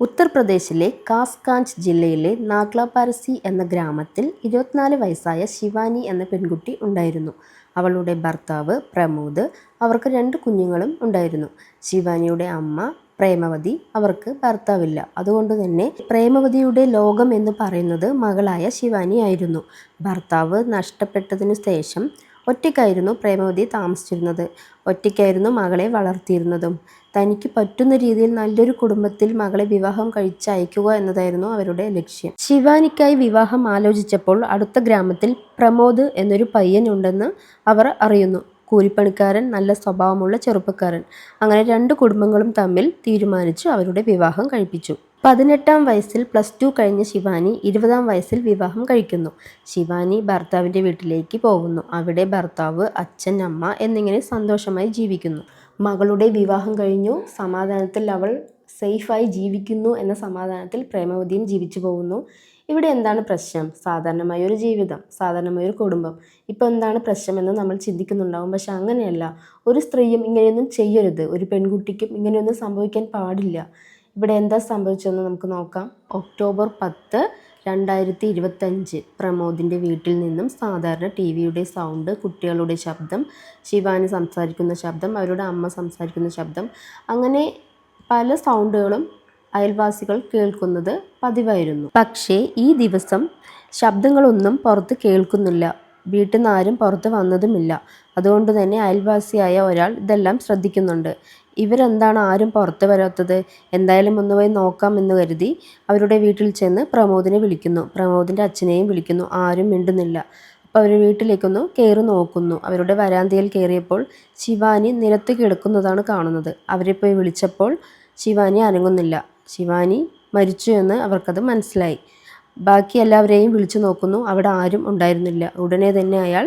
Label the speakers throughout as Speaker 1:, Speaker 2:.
Speaker 1: ഉത്തർപ്രദേശിലെ കാസ്കാഞ്ച് ജില്ലയിലെ നാഗ്ലാപാരസി എന്ന ഗ്രാമത്തിൽ ഇരുപത്തിനാല് വയസ്സായ ശിവാനി എന്ന പെൺകുട്ടി ഉണ്ടായിരുന്നു. അവളുടെ ഭർത്താവ് പ്രമോദ്. അവർക്ക് രണ്ട് കുഞ്ഞുങ്ങളും ഉണ്ടായിരുന്നു. ശിവാനിയുടെ അമ്മ പ്രേമവതി. അവർക്ക് ഭർത്താവില്ല. അതുകൊണ്ട് തന്നെ പ്രേമവതിയുടെ ലോകം എന്ന് പറയുന്നത് മകളായ ശിവാനി ആയിരുന്നു ഭർത്താവ് നഷ്ടപ്പെട്ടതിനു ശേഷം ഒറ്റയ്ക്കായിരുന്നു പ്രേമവതി താമസിച്ചിരുന്നത്. ഒറ്റയ്ക്കായിരുന്നു മകളെ വളർത്തിയിരുന്നതും. തനിക്ക് പറ്റുന്ന രീതിയിൽ നല്ലൊരു കുടുംബത്തിൽ മകളെ വിവാഹം കഴിച്ചയക്കുക എന്നതായിരുന്നു അവരുടെ ലക്ഷ്യം. ശിവാനിക്കായി വിവാഹം ആലോചിച്ചപ്പോൾ അടുത്ത ഗ്രാമത്തിൽ പ്രമോദ് എന്നൊരു പയ്യനുണ്ടെന്ന് അവർ അറിയുന്നു. കൂലിപ്പണിക്കാരൻ. നല്ല സ്വഭാവമുള്ള ചെറുപ്പക്കാരൻ. അങ്ങനെ രണ്ട് കുടുംബങ്ങളും തമ്മിൽ തീരുമാനിച്ചു അവരുടെ വിവാഹം കഴിപ്പിച്ചു. പതിനെട്ടാം വയസ്സിൽ പ്ലസ് ടു കഴിഞ്ഞ ശിവാനി ഇരുപതാം വയസ്സിൽ വിവാഹം കഴിക്കുന്നു. ശിവാനി ഭർത്താവിന്റെ വീട്ടിലേക്ക് പോകുന്നു. അവിടെ ഭർത്താവ്, അച്ഛൻ, അമ്മ എന്നിങ്ങനെ സന്തോഷമായി ജീവിക്കുന്നു. മകളുടെ വിവാഹം കഴിഞ്ഞു. സമാധാനത്തിൽ അവൾ സേഫായി ജീവിക്കുന്നു എന്ന സമാധാനത്തിൽ പ്രേമവതിയും ജീവിച്ചു പോകുന്നു. ഇവിടെ എന്താണ് പ്രശ്നം? സാധാരണമായ ഒരു ജീവിതം. സാധാരണമായ ഒരു കുടുംബം. ഇപ്പോൾ എന്താണ് പ്രശ്നമെന്ന് നമ്മൾ ചിന്തിക്കുന്നുണ്ടാവും. പക്ഷെ അങ്ങനെയല്ല. ഒരു സ്ത്രീയും ഇങ്ങനെയൊന്നും ചെയ്യരുത്. ഒരു പെൺകുട്ടിക്കും ഇങ്ങനെയൊന്നും സംഭവിക്കാൻ പാടില്ല. ഇവിടെ എന്താ സംഭവിച്ചതെന്ന് നമുക്ക് നോക്കാം. ഒക്ടോബർ പത്ത് രണ്ടായിരത്തി ഇരുപത്തഞ്ച് പ്രമോദിന്റെ വീട്ടിൽ നിന്നും സാധാരണ ടി വിയുടെ സൗണ്ട്, കുട്ടികളുടെ ശബ്ദം, ശിവാനി സംസാരിക്കുന്ന ശബ്ദം, അവരുടെ അമ്മ സംസാരിക്കുന്ന ശബ്ദം അങ്ങനെ പല സൗണ്ടുകളും അയൽവാസികൾ കേൾക്കുന്നത് പതിവായിരുന്നു. പക്ഷേ ഈ ദിവസം ശബ്ദങ്ങളൊന്നും പുറത്ത് കേൾക്കുന്നില്ല. വീട്ടിൽ നിന്ന് ആരും പുറത്ത് വന്നതുമില്ല. അതുകൊണ്ട് തന്നെ അയൽവാസിയായ ഒരാൾ ഇതെല്ലാം ശ്രദ്ധിക്കുന്നുണ്ട്. ഇവരെന്താണ് ആരും പുറത്ത് വരാത്തത്? എന്തായാലും ഒന്ന് പോയി നോക്കാം എന്ന് കരുതി അവരുടെ വീട്ടിൽ ചെന്ന് പ്രമോദിനെ വിളിക്കുന്നു. പ്രമോദിന്റെ അച്ഛനെയും വിളിക്കുന്നു. ആരും മിണ്ടുന്നില്ല. അപ്പോൾ അവർ വീട്ടിലേക്കൊന്ന് കയറി നോക്കുന്നു. അവരുടെ വരാന്തയിൽ കയറിയപ്പോൾ ശിവാനി നിലത്ത് കിടക്കുന്നതാണ് കാണുന്നത്. അവരെ പോയി വിളിച്ചപ്പോൾ ശിവാനി അനങ്ങുന്നില്ല. ശിവാനി മരിച്ചു എന്ന് അവർക്കത് മനസ്സിലായി. ബാക്കി എല്ലാവരെയും വിളിച്ചു നോക്കുന്നു. അവിടെ ആരും ഉണ്ടായിരുന്നില്ല. ഉടനെ തന്നെ അയാൾ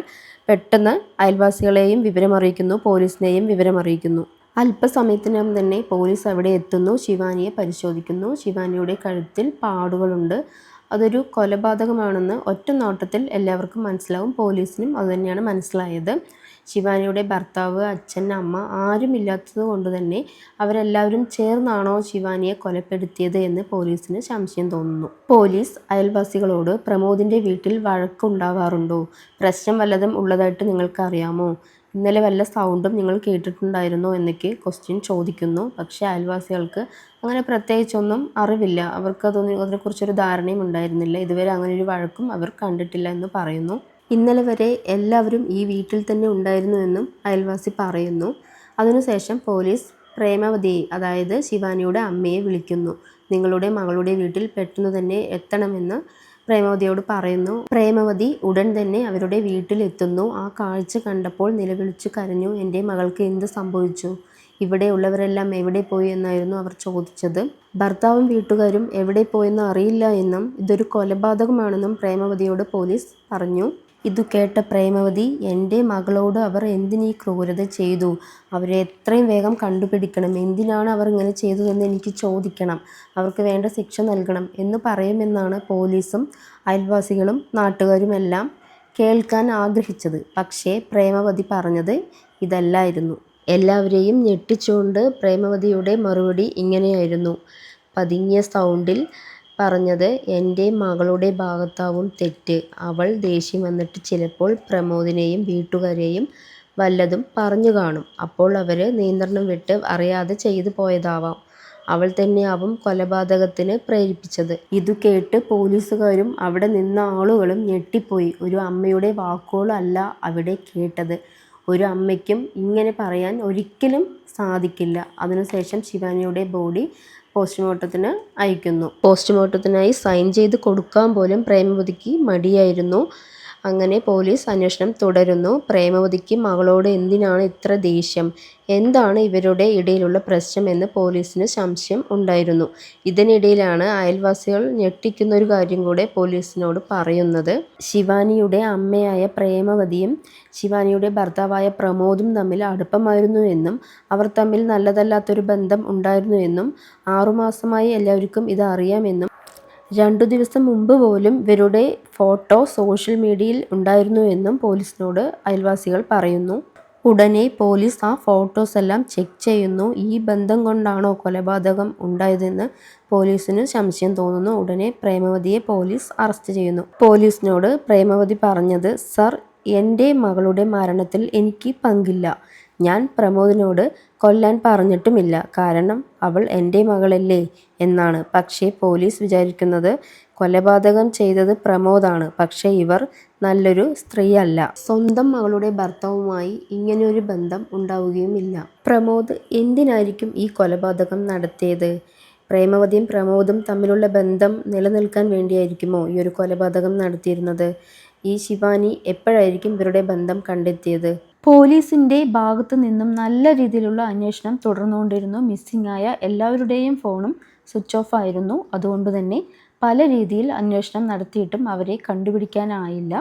Speaker 1: പെട്ടെന്ന് അയൽവാസികളെയും വിവരമറിയിക്കുന്നു. പോലീസിനെയും വിവരമറിയിക്കുന്നു. അല്പസമയത്തിനകം തന്നെ പോലീസ് അവിടെ എത്തുന്നു. ശിവാനിയെ പരിശോധിക്കുന്നു. ശിവാനിയുടെ കഴുത്തിൽ പാടുകളുണ്ട്. അതൊരു കൊലപാതകമാണെന്ന് ഒറ്റ നോട്ടത്തിൽ എല്ലാവർക്കും മനസ്സിലാവും. പോലീസിനും അതുതന്നെയാണ് മനസ്സിലായത്. ശിവാനിയുടെ ഭർത്താവ്, അച്ഛൻ, അമ്മ ആരുമില്ലാത്തത് കൊണ്ട് തന്നെ അവരെല്ലാവരും ചേർന്നാണോ ശിവാനിയെ കൊലപ്പെടുത്തിയത് എന്ന് പോലീസിന് സംശയം തോന്നുന്നു. പോലീസ് അയൽവാസികളോട് പ്രമോദിന്റെ വീട്ടിൽ വഴക്കുണ്ടാവാറുണ്ടോ? പ്രശ്നം വല്ലതും ഉള്ളതായിട്ട് നിങ്ങൾക്ക് അറിയാമോ? ഇന്നലെ വല്ല സൗണ്ടും നിങ്ങൾ കേട്ടിട്ടുണ്ടായിരുന്നോ എന്നൊക്കെ ക്വസ്റ്റ്യൻ ചോദിക്കുന്നു. പക്ഷേ അയൽവാസികൾക്ക് അങ്ങനെ പ്രത്യേകിച്ചൊന്നും അറിവില്ല. അവർക്ക് അതിനെക്കുറിച്ചൊരു ധാരണയും ഉണ്ടായിരുന്നില്ല. ഇതുവരെ അങ്ങനെ ഒരു വഴക്കും അവർ കണ്ടിട്ടില്ല എന്ന് പറയുന്നു. ഇന്നലെ വരെ എല്ലാവരും ഈ വീട്ടിൽ തന്നെ ഉണ്ടായിരുന്നു എന്നും അയൽവാസി പറയുന്നു. അതിനുശേഷം പോലീസ് പ്രേമവതിയെ അതായത് ശിവാനിയുടെ അമ്മയെ വിളിക്കുന്നു. നിങ്ങളുടെ മകളുടെ വീട്ടിൽ പെട്ടെന്ന് തന്നെ എത്തണമെന്ന് പ്രേമവതിയോട് പറയുന്നു. പ്രേമവതി ഉടൻ തന്നെ അവരുടെ വീട്ടിലെത്തുന്നു. ആ കാഴ്ച കണ്ടപ്പോൾ നിലവിളിച്ചു കരഞ്ഞു. എന്റെ മകൾക്ക് എന്ത് സംഭവിച്ചു? ഇവിടെയുള്ളവരെല്ലാം എവിടെ പോയി എന്നായിരുന്നു അവർ ചോദിച്ചത്. ഭർത്താവും വീട്ടുകാരും എവിടെ പോയെന്ന് അറിയില്ല എന്നും ഇതൊരു കൊലപാതകമാണെന്നും പ്രേമവതിയോട് പോലീസ് പറഞ്ഞു. ഇതു കേട്ട പ്രേമവതി എന്റെ മകളോട് അവർ എന്തിനീ ക്രൂരത ചെയ്തു? അവരെ എത്രയും വേഗം കണ്ടുപിടിക്കണം. എന്തിനാണ് അവർ ഇങ്ങനെ ചെയ്തതെന്ന് എനിക്ക് ചോദിക്കണം. അവർക്ക് വേണ്ട ശിക്ഷ നൽകണം എന്ന് പറയുമെന്നാണ് പോലീസും അയൽവാസികളും നാട്ടുകാരുമെല്ലാം കേൾക്കാൻ ആഗ്രഹിച്ചത്. പക്ഷേ പ്രേമവതി പറഞ്ഞത് ഇതല്ലായിരുന്നു. എല്ലാവരെയും ഞെട്ടിച്ചുകൊണ്ട് പ്രേമവതിയുടെ മറുപടി ഇങ്ങനെയായിരുന്നു. പതിഞ്ഞ സൗണ്ടിൽ പറഞ്ഞത് എന്റെ മകളുടെ ഭാഗത്താവും തെറ്റ്. അവൾ ദേഷ്യം വന്നിട്ട് ചിലപ്പോൾ പ്രമോദിനെയും വീട്ടുകാരെയും വല്ലതും പറഞ്ഞു കാണും. അപ്പോൾ അവർ നിയന്ത്രണം വിട്ട് അറിയാതെ ചെയ്തു പോയതാവാം. അവൾ തന്നെയാവും കൊലപാതകത്തിന് പ്രേരിപ്പിച്ചത്. ഇത് കേട്ട് പോലീസുകാരും അവിടെ നിന്ന ആളുകളും ഞെട്ടിപ്പോയി. ഒരു അമ്മയുടെ വാക്കുകളല്ല അവിടെ കേട്ടത്. ഒരു അമ്മയ്ക്കും ഇങ്ങനെ പറയാൻ ഒരിക്കലും സാധിക്കില്ല. അതിനുശേഷം ശിവാനിയുടെ ബോഡി പോസ്റ്റ്മോർട്ടത്തിന് അയക്കുന്നു. പോസ്റ്റ്മോർട്ടത്തിനായി സൈൻ ചെയ്ത് കൊടുക്കാൻ പോലും പ്രേമവതിക്ക് മടിയായിരുന്നു. അങ്ങനെ പോലീസ് അന്വേഷണം തുടരുന്നു. പ്രേമവതിക്ക് മകളോട് എന്തിനാണ് ഇത്ര ദേഷ്യം? എന്താണ് ഇവരുടെ ഇടയിലുള്ള പ്രശ്നം എന്ന് പോലീസിന് സംശയം ഉണ്ടായിരുന്നു. ഇതിനിടയിലാണ് അയൽവാസികൾ ഞെട്ടിക്കുന്ന ഒരു കാര്യം കൂടെ പോലീസിനോട് പറയുന്നത്. ശിവാനിയുടെ അമ്മയായ പ്രേമവതിയും ശിവാനിയുടെ ഭർത്താവായ പ്രമോദും തമ്മിൽ അടുപ്പമായിരുന്നു എന്നും അവർ തമ്മിൽ നല്ലതല്ലാത്തൊരു ബന്ധം ഉണ്ടായിരുന്നു എന്നും ആറുമാസമായി എല്ലാവർക്കും ഇത് അറിയാം എന്നും രണ്ടു ദിവസം മുമ്പ് പോലും ഇവരുടെ ഫോട്ടോ സോഷ്യൽ മീഡിയയിൽ ഉണ്ടായിരുന്നു എന്നും പോലീസിനോട് അയൽവാസികൾ പറയുന്നു. ഉടനെ പോലീസ് ആ ഫോട്ടോസ് എല്ലാം ചെക്ക് ചെയ്യുന്നു. ഈ ബന്ധം കൊണ്ടാണോ കൊലപാതകം ഉണ്ടായതെന്ന് പോലീസിന് സംശയം തോന്നുന്നു. ഉടനെ പ്രേമവതിയെ പോലീസ് അറസ്റ്റ് ചെയ്യുന്നു. പോലീസിനോട് പ്രേമവതി പറഞ്ഞത് സർ എന്റെ മകളുടെ മരണത്തിൽ എനിക്ക് പങ്കില്ല. ഞാൻ പ്രമോദിനോട് കൊല്ലാൻ പറഞ്ഞിട്ടുമില്ല. കാരണം അവൾ എന്റെ മകളല്ലേ എന്നാണ്. പക്ഷേ പോലീസ് വിചാരിക്കുന്നത് കൊലപാതകം ചെയ്തത് പ്രമോദാണ്. പക്ഷേ ഇവർ നല്ലൊരു സ്ത്രീയല്ല. സ്വന്തം മകളുടെ ഭർത്താവുമായി ഇങ്ങനെയൊരു ബന്ധം ഉണ്ടാവുകയുമില്ല. പ്രമോദ് എന്തിനായിരിക്കും ഈ കൊലപാതകം നടത്തിയത്? പ്രേമവതിയും പ്രമോദും തമ്മിലുള്ള ബന്ധം നിലനിൽക്കാൻ വേണ്ടിയായിരിക്കുമോ ഈ ഒരു കൊലപാതകം നടത്തിയിരുന്നത്? ഈ ശിവാനി എപ്പോഴായിരിക്കും ഇവരുടെ ബന്ധം കണ്ടെത്തിയത്? പോലീസിന്റെ ഭാഗത്തു നിന്നും നല്ല രീതിയിലുള്ള അന്വേഷണം തുടർന്നുകൊണ്ടിരുന്നു. മിസ്സിംഗ് ആയ എല്ലാവരുടെയും ഫോണും സ്വിച്ച് ഓഫ് ആയിരുന്നു. അതുകൊണ്ട് തന്നെ പല രീതിയിൽ അന്വേഷണം നടത്തിയിട്ടും അവരെ കണ്ടുപിടിക്കാനായില്ല.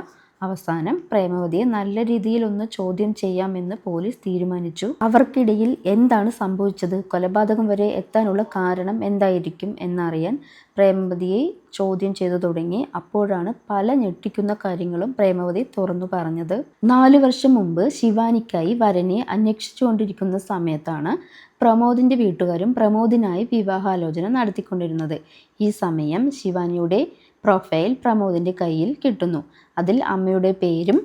Speaker 1: അവസാനം പ്രേമവതിയെ നല്ല രീതിയിൽ ഒന്ന് ചോദ്യം ചെയ്യാമെന്ന് പോലീസ് തീരുമാനിച്ചു. അവർക്കിടയിൽ എന്താണ് സംഭവിച്ചത്? കൊലപാതകം വരെ എത്താനുള്ള കാരണം എന്തായിരിക്കും എന്നറിയാൻ പ്രേമവതിയെ ചോദ്യം ചെയ്തു തുടങ്ങി. അപ്പോഴാണ് പല ഞെട്ടിക്കുന്ന കാര്യങ്ങളും പ്രേമവതി തുറന്നു പറഞ്ഞത്. നാലു വർഷം മുമ്പ് ശിവാനിക്കായി വരനെ അന്വേഷിച്ചുകൊണ്ടിരിക്കുന്ന സമയത്താണ് പ്രമോദിന്റെ വീട്ടുകാരും പ്രമോദിനായി വിവാഹാലോചന നടത്തിക്കൊണ്ടിരുന്നത്. ഈ സമയം ശിവാനിയുടെ പ്രൊഫൈൽ പ്രമോദിന്റെ കയ്യിൽ കിട്ടുന്നു. അതിൽ അമ്മയുടെ പേരും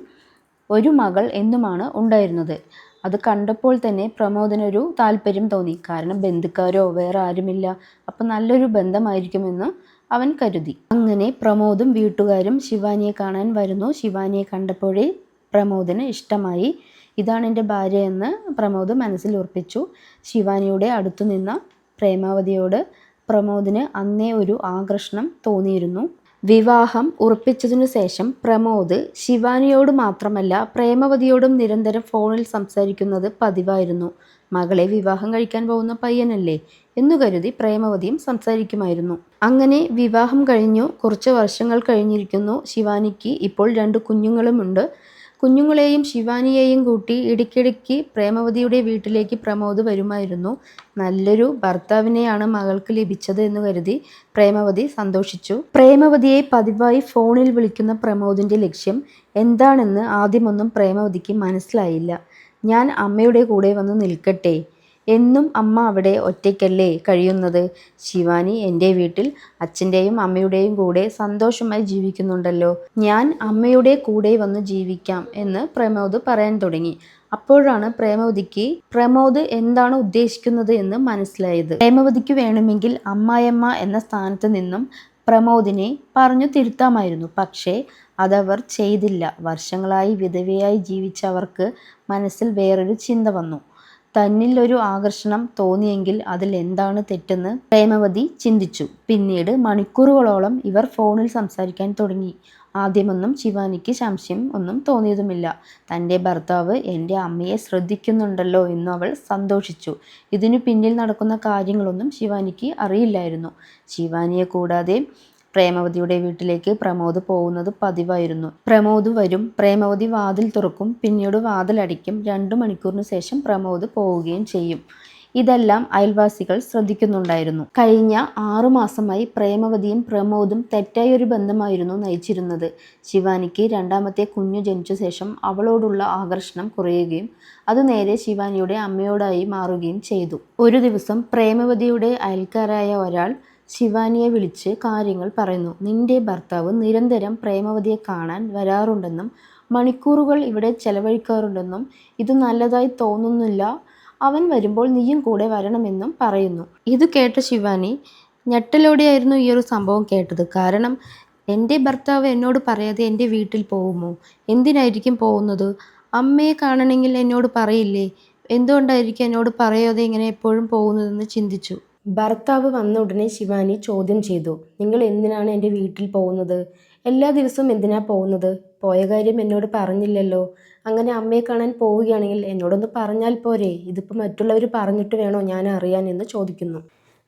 Speaker 1: ഒരു മകൾ എന്നുമാണ് ഉണ്ടായിരുന്നത്. അത് കണ്ടപ്പോൾ തന്നെ പ്രമോദിനൊരു താല്പര്യം തോന്നി. കാരണം ബന്ധുക്കാരോ വേറെ ആരുമില്ല. അപ്പം നല്ലൊരു ബന്ധമായിരിക്കുമെന്ന് അവൻ കരുതി. അങ്ങനെ പ്രമോദും വീട്ടുകാരും ശിവാനിയെ കാണാൻ വരുന്നു. ശിവാനിയെ കണ്ടപ്പോഴേ പ്രമോദിന് ഇഷ്ടമായി. ഇതാണ് എന്റെ ഭാര്യ എന്ന് പ്രമോദ് മനസ്സിൽ ഉറപ്പിച്ചു. ശിവാനിയുടെ അടുത്തു നിന്ന പ്രേമാവതിയോട് പ്രമോദിന് അന്നേ ഒരു ആകർഷണം തോന്നിയിരുന്നു. വിവാഹം ഉറപ്പിച്ചതിനു ശേഷം പ്രമോദ് ശിവാനിയോട് മാത്രമല്ല പ്രേമവതിയോടും നിരന്തരം ഫോണിൽ സംസാരിക്കുന്നത് പതിവായിരുന്നു. മകളെ വിവാഹം കഴിക്കാൻ പോകുന്ന പയ്യനല്ലേ എന്നു കരുതി പ്രേമവതിയും സംസാരിക്കുമായിരുന്നു. അങ്ങനെ വിവാഹം കഴിഞ്ഞു. കുറച്ച് വർഷങ്ങൾ കഴിഞ്ഞിരിക്കുന്നു. ശിവാനിക്ക് ഇപ്പോൾ രണ്ട് കുഞ്ഞുങ്ങളുമുണ്ട്. കുഞ്ഞുങ്ങളെയും ശിവാനിയെയും കൂട്ടി ഇടയ്ക്കിടയ്ക്ക് പ്രേമവതിയുടെ വീട്ടിലേക്ക് പ്രമോദ് വരുമായിരുന്നു. നല്ലൊരു ഭർത്താവിനെയാണ് മകൾക്ക് ലഭിച്ചത് എന്ന് കരുതി പ്രേമവതി സന്തോഷിച്ചു. പ്രേമവതിയെ പതിവായി ഫോണിൽ വിളിക്കുന്ന പ്രമോദിന്റെ ലക്ഷ്യം എന്താണെന്ന് ആദ്യമൊന്നും പ്രേമവതിക്ക് മനസ്സിലായില്ല. ഞാൻ അമ്മയുടെ കൂടെ വന്ന് നിൽക്കട്ടെ എന്നും അമ്മ അവിടെ ഒറ്റയ്ക്കല്ലേ കഴിയുന്നത്? ശിവാനി എന്റെ വീട്ടിൽ അച്ഛന്റെയും അമ്മയുടെയും കൂടെ സന്തോഷമായി ജീവിക്കുന്നുണ്ടല്ലോ. ഞാൻ അമ്മയുടെ കൂടെ വന്ന് ജീവിക്കാം എന്ന് പ്രമോദ് പറയാൻ തുടങ്ങി. അപ്പോഴാണ് പ്രേമവതിക്ക് പ്രമോദ് എന്താണ് ഉദ്ദേശിക്കുന്നത് എന്ന് മനസ്സിലായത്. പ്രേമവതിക്ക് വേണമെങ്കിൽ അമ്മായമ്മ എന്ന സ്ഥാനത്ത് നിന്നും പ്രമോദിനെ പറഞ്ഞു തിരുത്താമായിരുന്നു. പക്ഷേ അതവർ ചെയ്തില്ല. വർഷങ്ങളായി വിധവയായി ജീവിച്ച അവർക്ക് മനസ്സിൽ വേറൊരു ചിന്ത വന്നു. തന്നിൽ ഒരു ആകർഷണം തോന്നിയെങ്കിൽ അതിൽ എന്താണ് തെറ്റെന്ന് പ്രേമവതി ചിന്തിച്ചു. പിന്നീട് മണിക്കൂറുകളോളം ഇവർ ഫോണിൽ സംസാരിക്കാൻ തുടങ്ങി. ആദ്യമൊന്നും ശിവാനിക്ക് സംശയം ഒന്നും തോന്നിയതുമില്ല. തന്റെ ഭർത്താവ് എന്റെ അമ്മയെ ശ്രദ്ധിക്കുന്നുണ്ടല്ലോ എന്ന് അവൾ സന്തോഷിച്ചു. ഇതിനു പിന്നിൽ നടക്കുന്ന കാര്യങ്ങളൊന്നും ശിവാനിക്ക് അറിയില്ലായിരുന്നു. ശിവാനിയെ കൂടാതെ പ്രേമവതിയുടെ വീട്ടിലേക്ക് പ്രമോദ് പോകുന്നത് പതിവായിരുന്നു. പ്രമോദ് വരും പ്രേമവതി വാതിൽ തുറക്കും പിന്നീട് വാതിലടിക്കും രണ്ടു മണിക്കൂറിന് ശേഷം പ്രമോദ് പോവുകയും ചെയ്യും. ഇതെല്ലാം അയൽവാസികൾ ശ്രദ്ധിക്കുന്നുണ്ടായിരുന്നു. കഴിഞ്ഞ ആറുമാസമായി പ്രേമവതിയും പ്രമോദും തെറ്റായ ഒരു ബന്ധമായിരുന്നു നയിച്ചിരുന്നത്. ശിവാനിക്ക് രണ്ടാമത്തെ കുഞ്ഞു ജനിച്ച ശേഷം അവളോടുള്ള ആകർഷണം കുറയുകയും അത് നേരെ ശിവാനിയുടെ അമ്മയോടായി മാറുകയും ചെയ്തു. ഒരു ദിവസം പ്രേമവതിയുടെ അയൽക്കാരായ ഒരാൾ ശിവാനിയെ വിളിച്ച് കാര്യങ്ങൾ പറയുന്നു. നിന്റെ ഭർത്താവ് നിരന്തരം പ്രേമവതിയെ കാണാൻ വരാറുണ്ടെന്നും മണിക്കൂറുകൾ ഇവിടെ ചെലവഴിക്കാറുണ്ടെന്നും ഇത് നല്ലതായി തോന്നുന്നില്ല. അവൻ വരുമ്പോൾ നീയും കൂടെ വരണമെന്നും പറയുന്നു. ഇത് കേട്ട ശിവാനി ഞെട്ടലോടെയായിരുന്നു ഈ ഒരു സംഭവം കേട്ടത്. കാരണം എന്റെ ഭർത്താവ് എന്നോട് പറയാതെ എന്റെ വീട്ടിൽ പോകുമോ? എന്തിനായിരിക്കും പോകുന്നത്? അമ്മയെ കാണണമെങ്കിൽ എന്നോട് പറയില്ലേ? എന്തുകൊണ്ടായിരിക്കും എന്നോട് പറയാതെ ഇങ്ങനെ എപ്പോഴും പോകുന്നതെന്ന് ചിന്തിച്ചു. ഭർത്താവ് വന്ന ഉടനെ ശിവാനി ചോദ്യം ചെയ്തു. നിങ്ങൾ എന്തിനാണ് എന്റെ വീട്ടിൽ പോകുന്നത്? എല്ലാ ദിവസവും എന്തിനാ പോകുന്നത്? പോയ കാര്യം എന്നോട് പറഞ്ഞില്ലല്ലോ. അങ്ങനെ അമ്മയെ കാണാൻ പോവുകയാണെങ്കിൽ എന്നോടൊന്ന് പറഞ്ഞാൽ പോരെ. ഇതിപ്പോൾ മറ്റുള്ളവർ പറഞ്ഞിട്ട് വേണോ ഞാൻ അറിയാൻ? എന്ന് ചോദിക്കുന്നു.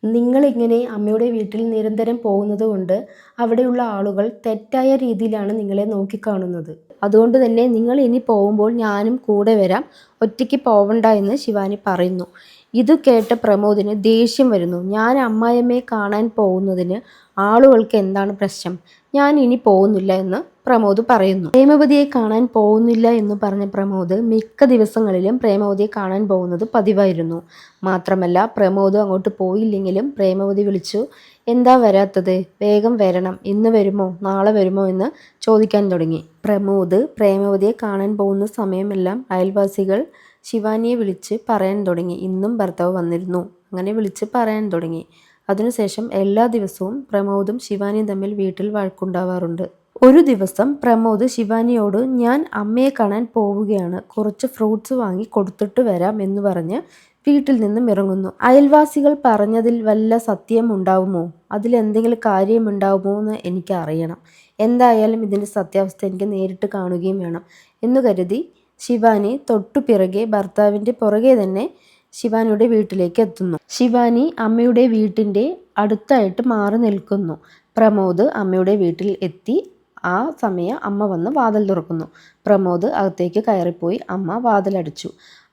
Speaker 1: നിങ്ങളിങ്ങനെ അമ്മയുടെ വീട്ടിൽ നിരന്തരം പോകുന്നത് കൊണ്ട് അവിടെയുള്ള ആളുകൾ തെറ്റായ രീതിയിലാണ് നിങ്ങളെ നോക്കിക്കാണുന്നത്. അതുകൊണ്ട് തന്നെ നിങ്ങൾ ഇനി പോകുമ്പോൾ ഞാനും കൂടെ വരാം. ഒറ്റയ്ക്ക് പോവണ്ട എന്ന് ശിവാനി പറയുന്നു. ഇത് കേട്ട പ്രമോദിന് ദേഷ്യം വരുന്നു. ഞാൻ അമ്മായിയമ്മയെ കാണാൻ പോകുന്നതിന് ആളുകൾക്ക് എന്താണ് പ്രശ്നം? ഞാൻ ഇനി പോകുന്നില്ല എന്ന് പ്രമോദ് പറയുന്നു. പ്രേമവതിയെ കാണാൻ പോകുന്നില്ല എന്ന് പറഞ്ഞ പ്രമോദ് മിക്ക ദിവസങ്ങളിലും പ്രേമവതിയെ കാണാൻ പോകുന്നത് പതിവായിരുന്നു. മാത്രമല്ല പ്രമോദ് അങ്ങോട്ട് പോയില്ലെങ്കിലും പ്രേമവതി വിളിച്ചു എന്താ വരാത്തത്? വേഗം വരണം. ഇന്ന് വരുമോ? നാളെ വരുമോ? എന്ന് ചോദിക്കാൻ തുടങ്ങി. പ്രമോദ് പ്രേമവതിയെ കാണാൻ പോകുന്ന സമയമെല്ലാം അയൽവാസികൾ ശിവാനിയെ വിളിച്ച് പറയാൻ തുടങ്ങി. ഇന്നും ഭർത്താവ് വന്നിരുന്നു. അങ്ങനെ വിളിച്ച് പറയാൻ തുടങ്ങി. അതിനുശേഷം എല്ലാ ദിവസവും പ്രമോദും ശിവാനിയും തമ്മിൽ വീട്ടിൽ വഴക്കുണ്ടാവാറുണ്ട്. ഒരു ദിവസം പ്രമോദ് ശിവാനിയോട് ഞാൻ അമ്മയെ കാണാൻ പോവുകയാണ്. കുറച്ച് ഫ്രൂട്ട്സ് വാങ്ങി കൊടുത്തിട്ട് വരാം എന്ന് പറഞ്ഞ് വീട്ടിൽ നിന്നും ഇറങ്ങുന്നു. അയൽവാസികൾ പറഞ്ഞതിൽ വല്ല സത്യം ഉണ്ടാവുമോ? അതിലെന്തെങ്കിലും കാര്യമുണ്ടാവുമോ എന്ന് എനിക്കറിയണം. എന്തായാലും ഇതിന്റെ സത്യാവസ്ഥ എനിക്ക് നേരിട്ട് കാണുകയും വേണം എന്ന് കരുതി ശിവാനി തൊട്ടു പിറകെ ഭർത്താവിന്റെ പുറകെ തന്നെ ശിവാനിയുടെ വീട്ടിലേക്ക് എത്തുന്നു. ശിവാനി അമ്മയുടെ വീട്ടിന്റെ അടുത്തായിട്ട് മാറി നിൽക്കുന്നു. പ്രമോദ് അമ്മയുടെ വീട്ടിൽ എത്തി. ആ സമയം അമ്മ വന്ന് വാതിൽ തുറക്കുന്നു. പ്രമോദ് അകത്തേക്ക് കയറിപ്പോയി അമ്മ വാതിലടിച്ചു.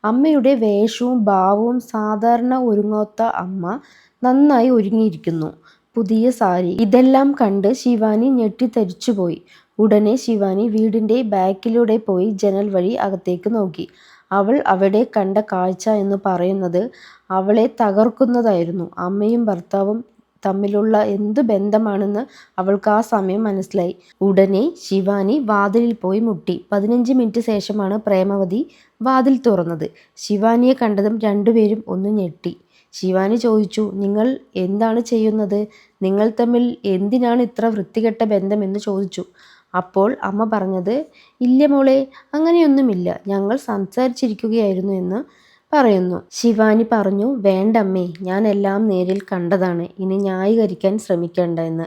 Speaker 1: അമ്മയുടെ വേഷവും ഭാവവും സാധാരണ ഒരുങ്ങാത്ത അമ്മ നന്നായി ഒരുങ്ങിയിരിക്കുന്നു. പുതിയ സാരി. ഇതെല്ലാം കണ്ട് ശിവാനി ഞെട്ടിത്തരിച്ചുപോയി. ഉടനെ ശിവാനി വീടിന്റെ ബാക്കിലൂടെ പോയി ജനൽ വഴി അകത്തേക്ക് നോക്കി. അവൾ അവിടെ കണ്ട കാഴ്ച എന്ന് പറയുന്നത് അവളെ തകർക്കുന്നതായിരുന്നു. അമ്മയും ഭർത്താവും തമ്മിലുള്ള എന്ത് ബന്ധമാണെന്ന് അവൾക്ക് ആ സമയം മനസ്സിലായി. ഉടനെ ശിവാനി വാതിലിൽ പോയി മുട്ടി. പതിനഞ്ച് മിനിറ്റ് ശേഷമാണ് പ്രേമവതി വാതിൽ തുറന്നത്. ശിവാനിയെ കണ്ടതും രണ്ടുപേരും ഒന്ന് ഞെട്ടി. ശിവാനി ചോദിച്ചു നിങ്ങൾ എന്താണ് ചെയ്യുന്നത്? നിങ്ങൾ തമ്മിൽ എന്തിനാണ് ഇത്ര വൃത്തികെട്ട ബന്ധമെന്ന് ചോദിച്ചു. അപ്പോൾ അമ്മ പറഞ്ഞത് ഇല്ല മോളെ അങ്ങനെയൊന്നുമില്ല. ഞങ്ങൾ സംസാരിച്ചിരിക്കുകയായിരുന്നു എന്ന് പറയുന്നു. ശിവാനി പറഞ്ഞു വേണ്ടമ്മേ ഞാൻ എല്ലാം നേരിൽ കണ്ടതാണ്. ഇനി ന്യായീകരിക്കാൻ ശ്രമിക്കേണ്ട എന്ന്.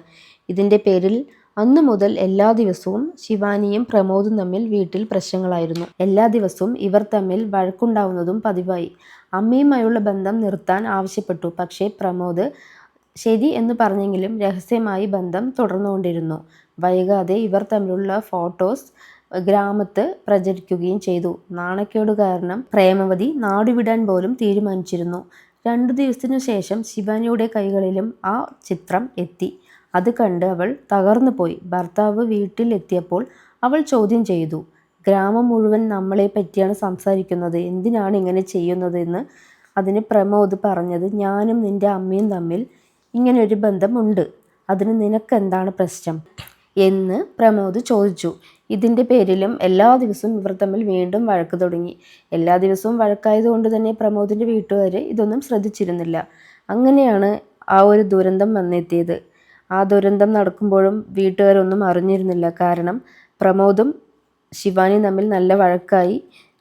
Speaker 1: ഇതിന്റെ പേരിൽ അന്നു മുതൽ എല്ലാ ദിവസവും ശിവാനിയും പ്രമോദും തമ്മിൽ വീട്ടിൽ പ്രശ്നങ്ങളായിരുന്നു. എല്ലാ ദിവസവും ഇവർ തമ്മിൽ വഴക്കുണ്ടാവുന്നതും പതിവായി. അമ്മയുമായുള്ള ബന്ധം നിർത്താൻ ആവശ്യപ്പെട്ടു. പക്ഷേ പ്രമോദ് ശരി എന്ന് പറഞ്ഞെങ്കിലും രഹസ്യമായി ബന്ധം തുടർന്നുകൊണ്ടിരുന്നു. വൈകാതെ ഇവർ തമ്മിലുള്ള ഫോട്ടോസ് ഗ്രാമത്ത് പ്രചരിക്കുകയും ചെയ്തു. നാണക്കേട് കാരണം പ്രേമവതി നാടുവിടാൻ പോലും തീരുമാനിച്ചിരുന്നു. രണ്ടു ദിവസത്തിനു ശേഷം ശിവാനിയുടെ കൈകളിലും ആ ചിത്രം എത്തി. അത് കണ്ട് അവൾ തകർന്നു പോയി. ഭർത്താവ് വീട്ടിലെത്തിയപ്പോൾ അവൾ ചോദ്യം ചെയ്തു ഗ്രാമം മുഴുവൻ നമ്മളെ പറ്റിയാണ് സംസാരിക്കുന്നത്. എന്തിനാണ് ഇങ്ങനെ ചെയ്യുന്നതെന്ന് അതിന് പ്രമോദ് പറഞ്ഞത്. ഞാനും നിന്റെ അമ്മയും തമ്മിൽ ഇങ്ങനെ ഒരു ബന്ധമുണ്ട്. അതിന് നിനക്കെന്താണ് പ്രശ്നം? എന്ന് പ്രമോദ് ചോദിച്ചു. ഇതിന്റെ പേരിലും എല്ലാ ദിവസവും ഇവർ തമ്മിൽ വീണ്ടും വഴക്ക് തുടങ്ങി. എല്ലാ ദിവസവും വഴക്കായതുകൊണ്ട് തന്നെ പ്രമോദിന്റെ വീട്ടുകാർ ഇതൊന്നും ശ്രദ്ധിച്ചിരുന്നില്ല. അങ്ങനെയാണ് ആ ഒരു ദുരന്തം വന്നെത്തിയത്. ആ ദുരന്തം നടക്കുമ്പോഴും വീട്ടുകാരൊന്നും അറിഞ്ഞിരുന്നില്ല. കാരണം പ്രമോദും ശിവാനി തമ്മിൽ നല്ല വഴക്കായി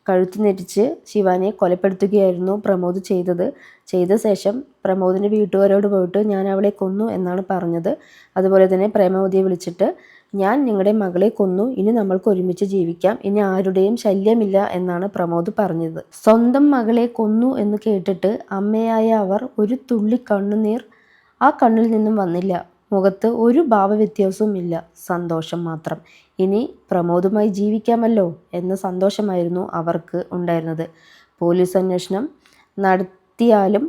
Speaker 1: കഴുത്ത് ഞെരിച്ച് ശിവാനിയെ കൊലപ്പെടുത്തുകയായിരുന്നു പ്രമോദ് ചെയ്തത്. ചെയ്ത ശേഷം പ്രമോദിന്റെ വീട്ടുകാരോട് പോയിട്ട് ഞാൻ അവളെ കൊന്നു എന്നാണ് പറഞ്ഞത്. അതുപോലെ തന്നെ പ്രേമവതിയെ വിളിച്ചിട്ട് ഞാൻ നിങ്ങളുടെ മകളെ കൊന്നു. ഇനി നമ്മൾക്ക് ഒരുമിച്ച് ജീവിക്കാം. ഇനി ആരുടെയും ശല്യമില്ല എന്നാണ് പ്രമോദ് പറഞ്ഞത്. സ്വന്തം മകളെ കൊന്നു എന്ന് കേട്ടിട്ട് അമ്മയായ അവർ ഒരു തുള്ളി കണ്ണുനീർ ആ കണ്ണിൽ നിന്നും വന്നില്ല. മുഖത്ത് ഒരു ഭാവവ്യത്യാസവും ഇല്ല. സന്തോഷം മാത്രം. ഇനി പ്രമോദുമായി ജീവിക്കാമല്ലോ എന്ന സന്തോഷമായിരുന്നു അവർക്ക് ഉണ്ടായിരുന്നത്. പോലീസ് അന്വേഷണം നടത്തിയാലും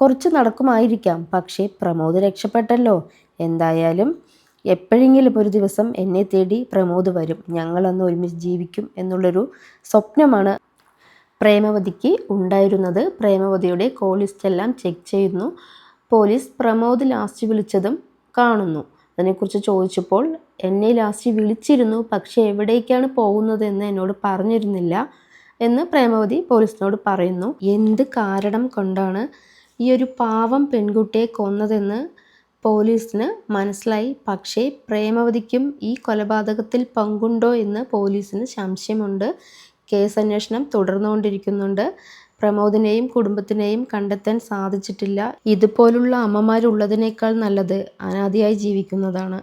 Speaker 1: കുറച്ച് നടക്കുമായിരിക്കാം. പക്ഷേ പ്രമോദ് രക്ഷപ്പെട്ടല്ലോ. എന്തായാലും എപ്പോഴെങ്കിലും ഒരു ദിവസം എന്നെ തേടി പ്രമോദ് വരും. ഞങ്ങളന്ന് ഒരുമിച്ച് ജീവിക്കും എന്നുള്ളൊരു സ്വപ്നമാണ് പ്രേമവതിക്ക് ഉണ്ടായിരുന്നത്. പ്രേമവതിയുടെ കോൾ ലിസ്റ്റെല്ലാം ചെക്ക് ചെയ്യുന്നു. പോലീസ് പ്രമോദ് ലാസ്റ്റ് വിളിച്ചതും കാണുന്നു. അതിനെക്കുറിച്ച് ചോദിച്ചപ്പോൾ എന്നെ ലാസ്റ്റ് വിളിച്ചിരുന്നു പക്ഷേ എവിടേക്കാണ് പോകുന്നത് എന്ന് എന്നോട് പറഞ്ഞിരുന്നില്ല എന്ന് പ്രേമവതി പോലീസിനോട് പറയുന്നു. എന്ത് കാരണം കൊണ്ടാണ് ഈ ഒരു പാവം പെൺകുട്ടിയെ കൊന്നതെന്ന് പോലീസിന് മനസ്സിലായി. പക്ഷേ പ്രേമവതിക്കും ഈ കൊലപാതകത്തിൽ പങ്കുണ്ടോ എന്ന് പോലീസിന് സംശയമുണ്ട്. കേസ് അന്വേഷണം തുടർന്നുകൊണ്ടിരിക്കുന്നുണ്ട്. പ്രമോദിനെയും കുടുംബത്തിനെയും കണ്ടെത്താൻ സാധിച്ചിട്ടില്ല. ഇതുപോലുള്ള അമ്മമാരുള്ളതിനേക്കാൾ നല്ലത് അനാദിയായി ജീവിക്കുന്നതാണ്.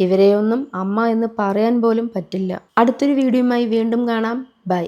Speaker 1: ഇവരെയൊന്നും അമ്മ എന്ന് പറയാൻ പോലും പറ്റില്ല. അടുത്തൊരു വീഡിയോയുമായി വീണ്ടും കാണാം. ബൈ.